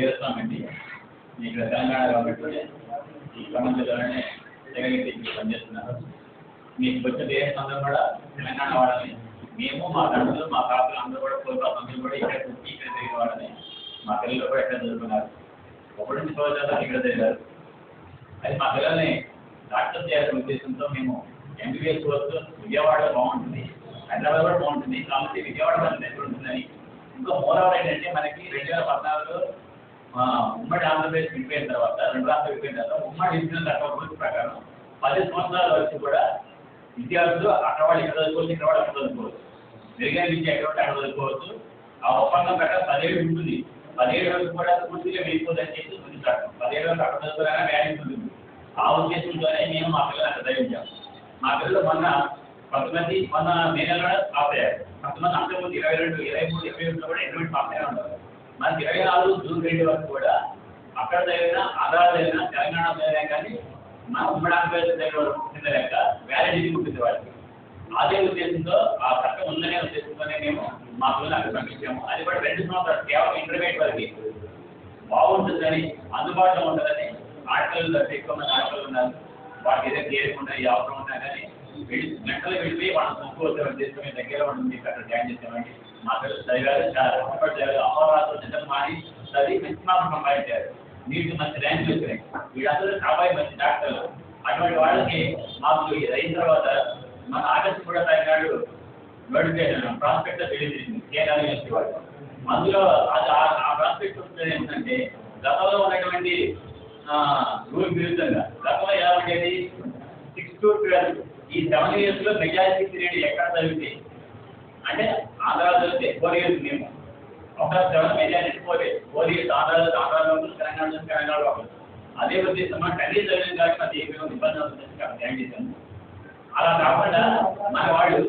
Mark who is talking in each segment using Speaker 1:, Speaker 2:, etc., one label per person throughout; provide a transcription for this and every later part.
Speaker 1: చేస్తామండి. మీకు తెలంగాణ కాబట్టి ఈ ఖమ్మం జిల్లాలోనే సెకండ్ పనిచేస్తున్నారు. మీకు వచ్చిన దేశం అందరూ కూడా తెలంగాణ వాళ్ళని మేము మా తండ్రులు మా తాతలు అందరూ కూడా పూర్వ అందరూ కూడా ఇక్కడ పుట్టి ఇక్కడ తిరిగిన వాళ్ళని మా పిల్లలు కూడా ఇక్కడ చదువుకున్నారు. ఒకటి నుంచి పదో ఇక్కడ తిరిగారు. అది మా పిల్లల్ని డాక్టర్ చేయాలనే ఉద్దేశంతో మేము ఎంబీబీఎస్ కోర్సు విజయవాడ బాగుంటుంది. హైదరాబాద్ కూడా బాగుంటుంది. కాబట్టి విజయవాడ మనకి దగ్గర ఉంటుందని ఇంకో మూలవర్ ఏంటంటే మనకి రెండు వేల పద్నాలుగులో ఉమ్మడి ఆంధ్రప్రదేశ్ విడిపోయిన తర్వాత రెండు రాష్ట్రాలు విడిపోయిన తర్వాత ఉమ్మడి డివిజనల్ చట్టం ప్రకారం పది సంవత్సరాల వరకు కూడా విద్యార్థులు అక్కడ వాళ్ళు ఇక్కడ చదువుకోవచ్చు ఇక్కడ వాళ్ళు అక్కడ చదువుకోవచ్చు. మెరుగైన విద్య ఎక్కడ ఉంటే అక్కడ చదువుకోవచ్చు. ఆ ఒప్పందం ప్రకారం పదిహేడు ఉంటుంది. పదిహేడు వరకు కూడా పూర్తిగా వెళ్ళిపోతుందని చెప్పి ఉంది చట్టం. పదిహేడు వరకు అక్కడ చదువుకోవాలని బ్యాలెన్స్ ఉంటుంది. ఆ ఉద్దేశంతోనే మేము మా పిల్లలు అక్కడ చదివించాం. మా పిల్లలు మొన్న కొంతమంది మొన్న మే నెలలో పాస్ అయ్యారు. కొంతమంది అంతకుముందు ఇరవై రెండు ఇరవై మూడు ఇరవై ఒకటిలో కూడా ఎటువంటి పాస్ అయ్యారు. ఉన్నారు మనకి ఇరవై నాలుగు జూన్ రెండు వరకు కూడా అక్కడ చదివిన ఆంధ్ర చదివిన తెలంగాణ కానీ మన ఉమ్మడి ఆంధ్రప్రదేశ్ దగ్గర కింద లెక్క వ్యాలిడిటీ ఉంటుంది వాళ్ళకి. అదే ఉద్దేశంతో ఆ చట్టం ఉందనే ఉద్దేశంతోనే మేము మా పిల్లలు అక్కడ పంపించాము అది కూడా రెండు సంవత్సరాలు కేవలం ఇంటర్మీడియట్ వరకు బాగుంటుందని అందుబాటులో ఉంటుందని ఆటలు ఎక్కువ మంది ఆటలు ఉన్నారు. వాటికి ఏదైనా చేరుకుంటే ఈ అవసరం ఉన్నా కానీ వెళ్ళి గంటలు వెళ్ళిపోయి వాళ్ళని చూసుకోవచ్చు ఉద్దేశమే దగ్గర ఉంటుంది అక్కడ జాయిన్ చేసామండి మా పిల్లలు చదివారు చాలా కష్టపడి చదివారు అహోరాత్రులు నిజం మారి చదివి మంచి మార్కులు సంపాదించారు నీటి మంచి ర్యాంకులు వచ్చినాయి వీళ్ళందరూ కాబట్టి మంచి డాక్టర్లు అటువంటి వాళ్ళకి మాకు అయిన తర్వాత మన ఆగస్టు కూడా తగినాడు నోటిఫికేషన్ ప్రాస్పెక్ట్ తెలియజేసింది కేరళ వాళ్ళు అందులో అది ఆ- ప్రాస్పెక్ట్ వస్తుంది ఏంటంటే గతంలో ఉన్నటువంటి రూల్ విరుద్ధంగా గతంలో ఎలా ఉండేది? సిక్స్ టు ట్వెల్వ్ ఈ సెవెన్ ఇయర్స్లో మెజారిటీ పీరియడ్ ఎక్కడ చదివితే అంటే ఆంధ్ర చదివితే ఫోర్ ఇయర్స్ మేము. ఒక seven majority four years four years Andhra ఆంధ్రాలో ఉంటుంది, తెలంగాణ తెలంగాణలో ఉంటుంది. అదే ఉద్దేశం మన తండ్రి చదివిన కాబట్టి అది ఏమైనా ఇబ్బంది అవుతుంది. అక్కడ జాయిన్ చేశాను అలా కాకుండా మన వాళ్ళు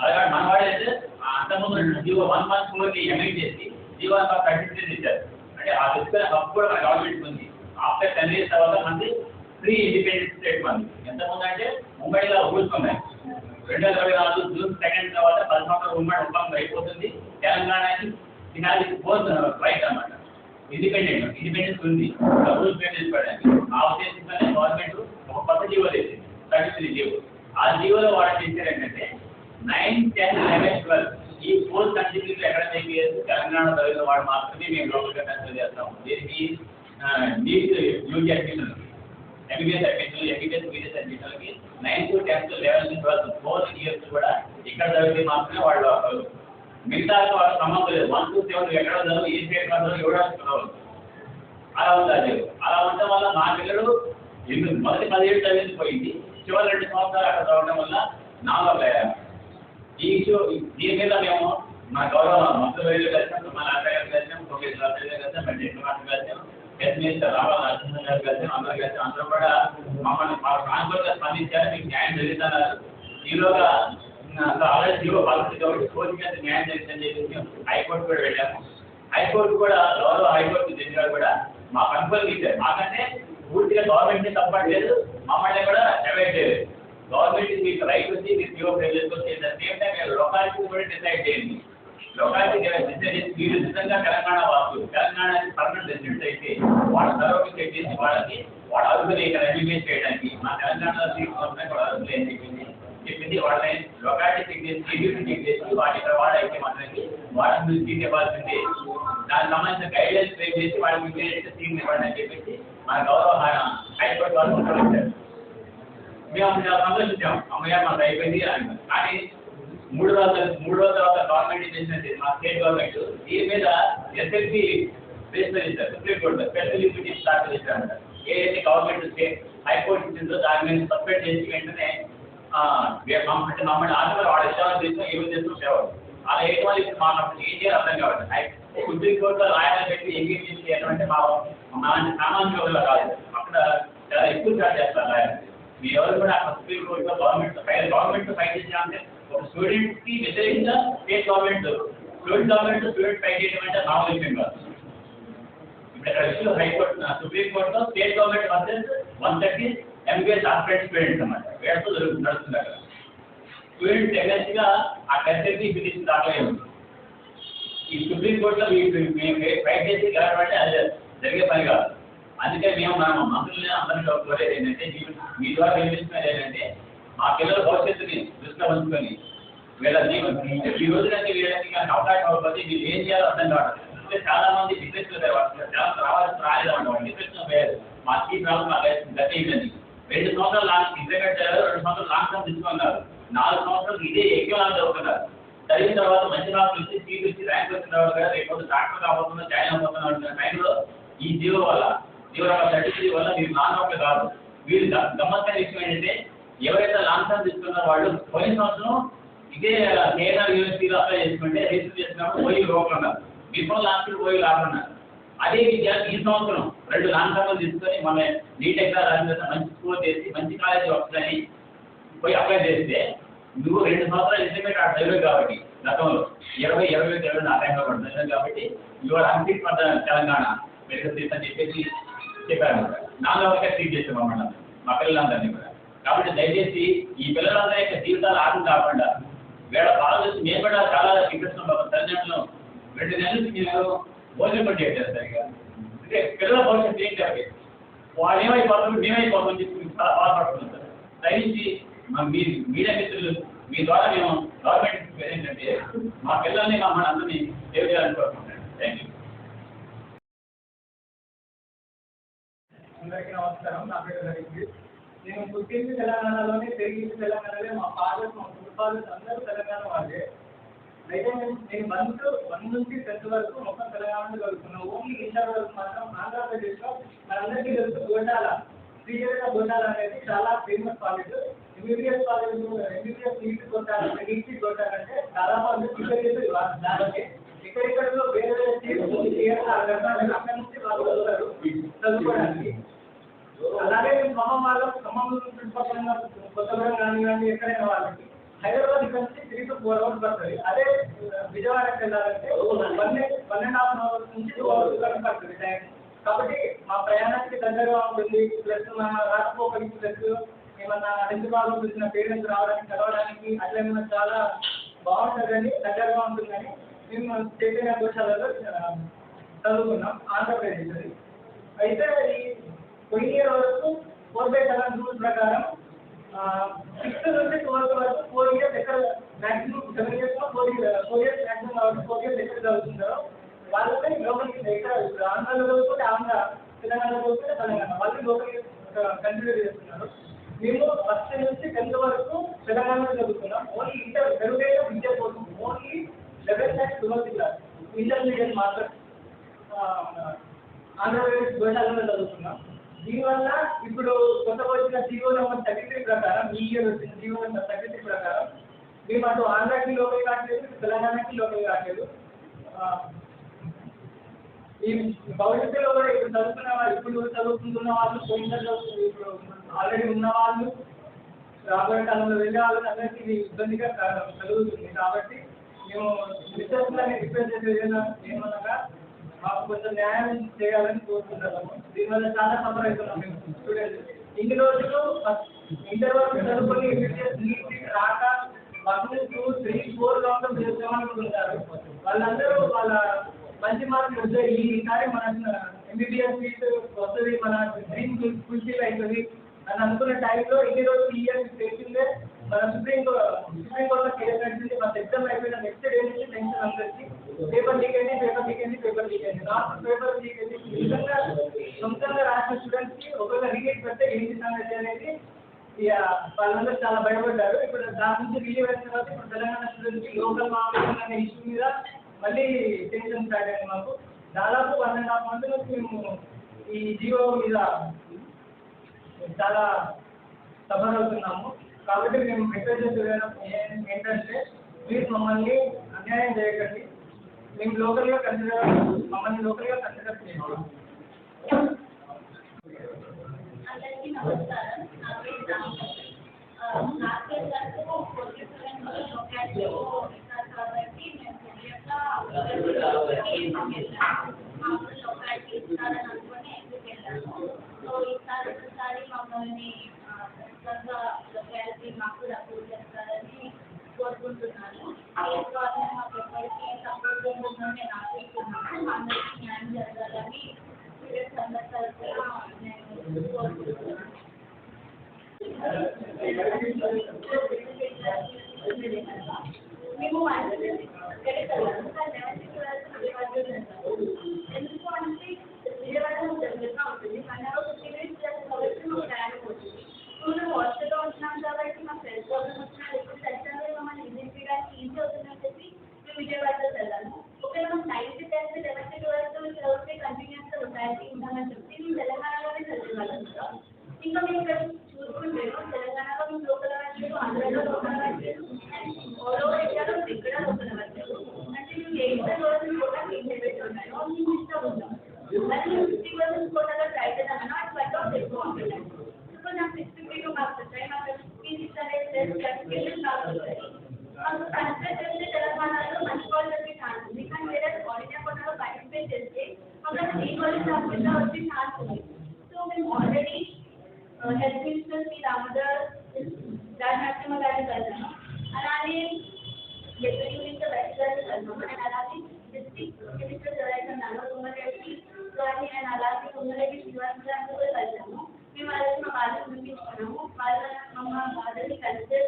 Speaker 1: అలాగే మన వాళ్ళు అయితే అంతకుముందు జీవో వన్ మంత్ ఫోర్ని ఎంఐ చేసి జీవో వన్ మంత్ సర్టిఫికేట్ ఇచ్చారు అంటే ఆ తీసుకునే హక్కు కూడా గవర్నమెంట్ ఉంది. ఆఫ్టర్ టెన్ ఇయర్స్ తర్వాత మంది ఫ్రీ ఇండిపెండెంట్ స్టేట్ మనది ఎంతమంది అంటే ముంబైలో రూల్స్ ఉన్నాయి. రెండు వేల ఇరవై నాలుగు జూన్ సెకండ్ తర్వాత పది ఉమ్మడి ఒప్పందం అయిపోతుంది. తెలంగాణకి తినాలి పోతుంది రైట్ అనమాట ఇండిపెండెంట్ ఇండిపెండెన్స్ ఉంది. రూల్స్ మెయింటైన్ చేసుకోవడానికి ఆ ఉద్దేశంగానే గవర్నమెంట్ ఒక కొత్త జీవో తెచ్చింది. Thirty three GO. ఆ జీవోలో వాళ్ళు చేశారు ఏంటంటే నైన్ టెన్ లెవెన్ ట్వెల్వ్ ఈ ఫోర్ సర్టిఫికెట్లు ఎక్కడ చేయాలి తెలంగాణ చదివిన వాడు మాత్రమే మేము లోకల్ కన్సిడర్ చేస్తాము. దీనికి నీట్ యూజీ అడ్మిషన్ ఎంబీబీఎస్ అడ్మిషన్లు MBBS BS అడ్మిషన్లకి nine to tenth eleven twelfth four years కూడా ఇక్కడ చదివితే మాత్రమే వాళ్ళు మిగతా వాళ్ళ సంబంధం లేదు. వన్ టూ సెవెన్ ఎక్కడ చదువు ఏ స్టేట్ చదువు ఎవరు చదవచ్చు అలా ఉండాలి అలా ఉండడం వల్ల మా పిల్లలు ఎనిమిది మొదటి పదిహేడు చదివింది పోయింది. చివరి రెండు సంవత్సరాలు అక్కడ చదవడం వల్ల నాలుగు ఈ ఇష్యూ దీని మీద మేము మా గౌరవం మొత్తం వేలు కలిసాం మన నాన్నగారు కలిసాం ప్రొఫెసర్ రాజు గారు కలిసాం మరి కలిసాం హెడ్ మినిస్టర్ నరసింహ గారు కలిసాం అందరూ అందరూ కూడా మమ్మల్ని సానుకూలంగా స్పందించారు. మీకు న్యాయం జరుగుతున్నారు ఈలోగా ఆల్రెడీ జీవో పాలసీ కాబట్టి కోర్టు మీద న్యాయం జరిగిందని హైకోర్టు కూడా వెళ్ళాము. హైకోర్టు కూడా గౌరవ హైకోర్టు జడ్జి గారు కూడా మా కన్ఫర్మ్ ఇచ్చారు మాకంటే పూర్తిగా గవర్నమెంట్ని తప్పట్లేదు మమ్మల్ని కూడా డివైడ్ చేయలేదు. గవర్నమెంట్ మీకు రైట్ వచ్చి మీరు జీవో వచ్చి చేసుకోవచ్చు సేమ్ టైం మీరు లొకాలిటీ కూడా డిసైడ్ చేయండి. లొకాలిటీ డిసైడ్ చేసి మీరు నిజంగా తెలంగాణ వాసులు తెలంగాణ పర్మనెంట్ రెసిడెంట్స్ అయితే వాళ్ళ సర్వకి చెక్ చేసి వాళ్ళకి వాళ్ళ అర్హులు ఇక్కడ ఎంబీబీఎస్ చేయడానికి మా తెలంగాణ సీట్ గవర్నమెంట్ వాళ్ళ అర్హులు అని చెప్పింది చెప్పింది వాళ్ళని లొకాలిటీ చెక్ చేసి ఏబీపీ చెక్ చేసి వాటి ఇక్కడ వాడైతే మాత్రమే వాళ్ళకి మీరు సీట్ ఇవ్వాల్సిందే దానికి సంబంధించిన గైడ్లైన్స్ ఫ్రేమ్ చేసి వాళ్ళకి ఇమీడియట్ సీట్ ఇవ్వండి అని చెప్పేసి మన గౌరవ హైకోర్టు వాళ్ళు ఉత్తర్వించారు మేము చాలా సంతోషించాం అమ్మయ్య మాకు అయిపోయింది అని కానీ మూడు రోజుల మూడు రోజుల తర్వాత గవర్నమెంట్ చేసినది మా స్టేట్ గవర్నమెంట్ దీని మీద ఎస్ఎల్పి ఇస్తారు. Supreme court special limit start చేశారంట. ఏదైతే గవర్నమెంట్ స్టేట్ హైకోర్టు ఇచ్చిందో దాని మీద సపరేట్ చేసి వెంటనే అంటే మమ్మల్ని ఆంధ్ర వాళ్ళ ఇష్టం చేస్తాం ఏమి చేస్తాం అలా ఏం వాళ్ళు ఇప్పుడు మాకు అప్పుడు ఏం చేయాలి అర్థం కావాలి సుప్రీంకోర్టులో సుప్రీం కోర్టులో రాయడం పెట్టి ఎంగేజ్ చేసి అంటే మా మా సామాన్య వర్గంలో కాదు. అక్కడ చాలా ఎక్కువ చార్జ్ చేస్తారు రాయడం మీ ఎవరు కూడా అక్కడ సుప్రీం కోర్టులో గవర్నమెంట్ గవర్నమెంట్ ఫైట్ చేసినా అంటే ఒక స్టూడెంట్కి వ్యతిరేకంగా state government student government student file చేయడం అంటే మామూలు విషయం కాదు. ఇప్పుడు ఇక్కడ ఇష్యూ హైకోర్టు సుప్రీం కోర్టులో state government versus one thirty MBBS operate students అన్నమాట. వేడుతూ జరుగుతుంది నడుస్తుంది అక్కడ. స్టూడెంట్ ఎగ్నెస్ట్గా ఆ కన్సెప్ట్ పిటిషన్ దాఖలే ఉంది. ఈ సుప్రీం కోర్టులో మేము ఫైట్ చేసి గెలవడం అది జరిగే పని కాదు. అందుకే మేము మన మంత్రులని అందరినీ కోరేది ఏంటంటే మీ- మీ ద్వారా వినిపిస్తున్నది ఏంటంటే ఆ పిల్లల భవిష్యత్తుని దృష్టిలో ఉంచుకొని వీళ్ళ జీవన ఈ రోజునైతే వీళ్ళకి కానీ అవకాశం అవ్వకపోతే వీళ్ళు ఏం చేయాలో అర్థం కావట్లేదు. చాలా మంది డిప్రెషన్ చాలా రావాల్సిన రాలేదు అంటారు డిప్రెషన్ పోయారు మా ఈ ప్రాబ్లం మా లైఫ్ గత ఇదని రెండు సంవత్సరాలు లాంగ్ ఇంటర్మీడియట్ చదివారు రెండు సంవత్సరాలు లాంగ్ టర్మ్ తీసుకున్నారు. నాలుగు సంవత్సరాలు ఇదే ఎక్కువ చదువుకున్నారు. చదువుతున్నారు చదివిన తర్వాత మంచి మార్కులు వచ్చి సీట్ వచ్చి ర్యాంక్ వచ్చిన తర్వాత కూడా రేపు డాక్టర్ కాబోతున్నా జాయిన్ అవబోతున్నా అంటున్న టైంలో ఈ జీవో వల్ల జీవో సర్టిఫికేట్ వల్ల మీరు నాన్ డాక్టర్ కాదు. వీళ్ళు గమ్మత్తైన విషయం ఏంటంటే ఎవరైతే లాంగ్ టర్మ్ తీసుకున్నారో వాళ్ళు పోయిన సంవత్సరం ఇదే కేఆర్ యూనివర్సిటీలో అప్లై చేసుకుంటే రిజిస్టర్ చేసినప్పుడు పోయి లోపలన్నారు. బిఫోర్ లాస్ట్ పోయి లాభన్నారు అదే విద్యార్థి ఈ సంవత్సరం రెండు లాంగ్ టర్మ్ తీసుకొని మన నీట్ ఎగ్జామ్ రాసిన మంచి స్కోర్ చేసి మంచి కాలేజీ వస్తుందని పోయి అప్లై చేస్తే నువ్వు రెండు సంవత్సరాలు ఇంటర్మీడియట్ ఆ చదివే కాబట్టి గతంలో. ఇరవై ఇరవై ఇరవై ఆ టైంలో పడుతుంది కాబట్టి ఇవాళ అంకిట్ పడ్డ తెలంగాణ మెడికల్ సీట్ అని చెప్పేసి చెప్పారు. నాలుగు వరకే ట్రీట్ చేసాం అన్నమాట మా పిల్లలందరినీ కూడా. కాబట్టి దయచేసి ఈ పిల్లలందరి యొక్క జీవితాలు ఆటలు కాకుండా వీళ్ళ బాగా చూసి మేము కూడా చాలా చూపిస్తున్నాం ఉన్నాం తల్లిదండ్రులు రెండు నెలల నుంచి మీరు భోజనం పని చేయట్లేదు సరిగా. అంటే పిల్లల భవిష్యత్తు ఏంటి అవి వాళ్ళు ఏమైపోతారు మేమైపోతాం చెప్పి చాలా బాధపడుతున్నాం సార్. దయచేసి మా మీ మీడియా మిత్రులు మీ ద్వారా మేము గవర్నమెంట్ ఏంటంటే మా పిల్లల్ని మా మన అందరినీ సేవ్ చేయాలని కోరుకుంటున్నాను థ్యాంక్ యూ
Speaker 2: అందరికీ నమస్కారం. నా పేరు రవికి నేను పుట్టింది తెలంగాణలోనే పెరిగింది తెలంగాణలో మా ఫాదర్స్ మా ఫుడ్ ఫాదర్స్ అందరూ తెలంగాణ వాళ్ళే. అయితే నేను నేను మంత్ వన్ నుంచి టెన్త్ వరకు మొత్తం తెలంగాణలో చదువుకున్నాను ఓన్లీ ఇంటర్ వరకు మాత్రం ఆంధ్రప్రదేశ్లో మనందరికీ తెలుసు గోండాల. శ్రీజగత గోండాల అనేది చాలా famous college MBBS college MBBS NEET కొట్టాలి నీట్ కొట్టాలంటే దాదాపు అందరూ ప్రిపేర్ చేసి దానికి ఇక్కడిక్కడ వేరే వేరే స్టేట్స్ నుంచి అక్కడ నుంచి వాళ్ళు వస్తారు చదువుకోవడానికి. అలాగే ఖమ్మం వాళ్ళు ఖమ్మం చుట్టుపక్కల కొత్తగూడెం కానివ్వండి ఎక్కడైనా వాళ్ళకి హైదరాబాద్ ఇక్కడ నుంచి త్రీ టు ఫోర్ అవర్స్ పడుతుంది. అదే విజయవాడకి వెళ్ళాలంటే వన్ వన్ హాఫ్ అవర్స్ నుంచి టూ అవర్స్ వరకు పడుతుంది టైం. కాబట్టి మా ప్రయాణానికి దగ్గరగా ఉంటుంది ప్లస్ మా రాకపోకలికి ప్లస్ ఏమన్నా హెల్త్ ప్రాబ్లమ్స్ వచ్చిన పేరెంట్స్ రావడానికి కలవడానికి అట్లా ఏమన్నా చాలా బాగుంటుందని దగ్గరగా ఉంటుందని మేము చైతన్య గోశాలలో చదువుకున్నాం ఆంధ్రప్రదేశ్ అది అయితే ఈ వన్ ఇయర్ వరకు ఫోర్ బై సెవెన్ రూల్ ప్రకారం సిక్స్త్ నుంచి ట్వెల్త్ వరకు ఫోర్ ఇయర్స్ ఎక్కడ maximum seven years four year four years maximum కాబట్టి ఫోర్ ఇయర్స్ ఎక్కడ చదువుతుంటారో వాళ్ళకి లోకల్ ఎక్కడ ఇప్పుడు ఆంధ్రాలో చదువుకుంటే ఆంధ్ర తెలంగాణలో చదువుకుంటే తెలంగాణ వాళ్ళు లోకల్ కన్సిడర్ చేస్తున్నారు. మేము ఫస్ట్ నుంచి టెన్త్ వరకు తెలంగాణలో చదువుతున్నాం ఓన్లీ ఇంటర్ మెరుగైన విద్య కోసం only eleventh and twelfth class intermediate మాత్రం ఆంధ్రప్రదేశ్ గోశాలలో చదువుతున్నాం దీనివల్ల ఇప్పుడు కొత్త వచ్చిన జీవో నెంబర్ థర్టీ త్రీ ప్రకారం ఈ ఇయర్ వచ్చిన జీవో నెంబర్ థర్టీ త్రీ ప్రకారం మేము అటు ఆంధ్రాకి లోకల్ కావట్లేదు తెలంగాణకి లోపలి కావట్లేదు ఈ భవిష్యత్తులో కూడా ఇప్పుడు చదువుకున్న వాళ్ళు ఇప్పుడు చదువుకుంటున్న వాళ్ళు పోయిన చదువుతుంది ఇప్పుడు ఆల్రెడీ ఉన్న వాళ్ళు రాబోయే కాలంలో వెళ్ళే వాళ్ళకి అందరికీ ఇది ఇబ్బందిగా కలుగుతుంది. కాబట్టి మేము రిసెప్షన్ రిక్వెస్ట్ చేసేది ఏమన్నా- ఏమనగా మాకు కొంచెం న్యాయం చేయాలని కోరుకుంటున్నాము. దీనివల్ల చాలా సఫర్ అవుతున్నాం మేము. స్టూడెంట్స్ ఇన్ని రోజులు ఇంటర్ వరకు చదువుకొని నీట్ రాక one two three four round చేస్తామనుకుంటున్నారు వాళ్ళందరూ వాళ్ళ మంచి మార్కులు వచ్చాయి ఈసారి మన ఎంబీబీఎస్ సీట్ వస్తుంది మన డ్రీమ్ ఫుల్ఫిల్ అవుతుంది. అని అనుకున్న టైంలో ఇన్ని రోజులు ఈ ఇయర్ చేసిందే మన సుప్రీం సుప్రీం కోర్టులో కేసు నడిచింది మన ఎగ్జామ్ అయిపోయిన నెక్స్ట్ డే నుంచి టెన్షన్ అందరికి. పేపర్ లీక్ అయింది పేపర్ లీక్ అయింది పేపర్ లీక్ అయింది. లాస్ట్ పేపర్ లీక్ అయింది. నిజంగా సొంతంగా రాసిన స్టూడెంట్స్కి ఒకవేళ రిలీజ్ పెడితే ఏంటి సంగతి అనేది ఇక వాళ్ళందరూ చాలా భయపడ్డారు. ఇప్పుడు దాని నుంచి రిలీవ్ అయిన తర్వాత ఇప్పుడు తెలంగాణ స్టూడెంట్స్కి లోకల్ మార్కెటింగ్ అనే ఇష్యూ మీద మళ్ళీ టెన్షన్ స్టార్ట్ అయింది మాకు. దాదాపు వన్ అండ్ హాఫ్ మంత్ నుంచి మేము ఈ జియో మీద చాలా సఫర్ అవుతున్నాము. కాబట్టి మేము మెసేజ్ ఏంటంటే ప్లీజ్ మమ్మల్ని అన్యాయం చేయకండి. మేము లోకల్గా కన్సిడర్ మమ్మల్ని లోకల్గా కన్సిడర్ చేయండి
Speaker 3: అందరికీ నమస్కారం నా పేరు రామకృష్ణ. ఆ, లాస్ట్ ఇయర్ వరకు పోలీస్ స్టూడెంట్స్ లొకాలిటీలో ఉన్నారు కాబట్టి మేము కొద్దిగా ఎందుకు వెళ్ళాము మామూలు లొకాలిటీ ఇస్తారని అనుకుని ఎందుకు వెళ్ళాము సో ఈసారి ఒకసారి మమ్మల్ని ఆ, ఖచ్చితంగా లొకాలిటీ మాకు అప్రూవ్ చేస్తారని కోరుకుంటున్నాను ఈ గవర్నమెంట్ నేను అందరికీ న్యాయం జరగాలని స్టూడెంట్స్ అందరి తరఫున నేను కోరుకుంటున్నాను మేము ఎందుకు అంటే విజయవాడలో జరుగుతూ ఉంటుంది పండుగ ఫిఫ్టీ మినిట్స్ కాబట్టి మాకు టైం అవుతుంది ఇప్పుడు హాస్టల్లో ఉంటున్నాం కాబట్టి మాకు ఫ్రెండ్స్ ప్రాబ్లమ్ వచ్చినా లేకపోతే ఖచ్చితంగా మమ్మల్ని విజిట్ చేయడానికి ఈజీ అవుతుందని చెప్పి మేము విజయవాడలో వెళ్ళాము ఒకవేళ మనం నైన్త్ టెన్త్ లెవెన్త్ ట్వెల్త్ చదివితే కంటిన్యూస్గా లొకాలిటీ ఉంటామని చెప్పి మేము తెలంగాణలోనే అసలు ఏ కాలేజ్ రాకుండా వచ్చే ఛాన్స్ ఉంది సో మేము already health minister Shri Damodar Raj Narasimha గారిని కలిసాము అలానే డిప్యూటీ మినిస్టర్ వైస్ గారిని కలిసాము అండ్ అలాగే డిస్ట్రిక్ట్ మినిస్టర్ ఎవరైతే ఉన్నారో తుమ్మరెడ్డి గారిని అండ్ అలాగే తుమ్మరెడ్డి శ్రీనివాస్ గారిని కూడా కలిసాము మేము వాళ్ళకి మా బాధలు చూపించుకున్నాము వాళ్ళ మా బాధల్ని కన్సిడర్ చేసి మాకు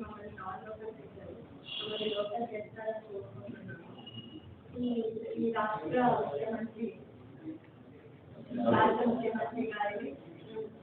Speaker 3: మమ్మల్ని నాన్ లోకల్ చేశారు మమ్మల్ని లోకల్ చేస్తారని కోరుకుంటున్నాను ఈ ఈ రాష్ట్ర ముఖ్యమంత్రి రాష్ట్ర ముఖ్యమంత్రి గారిని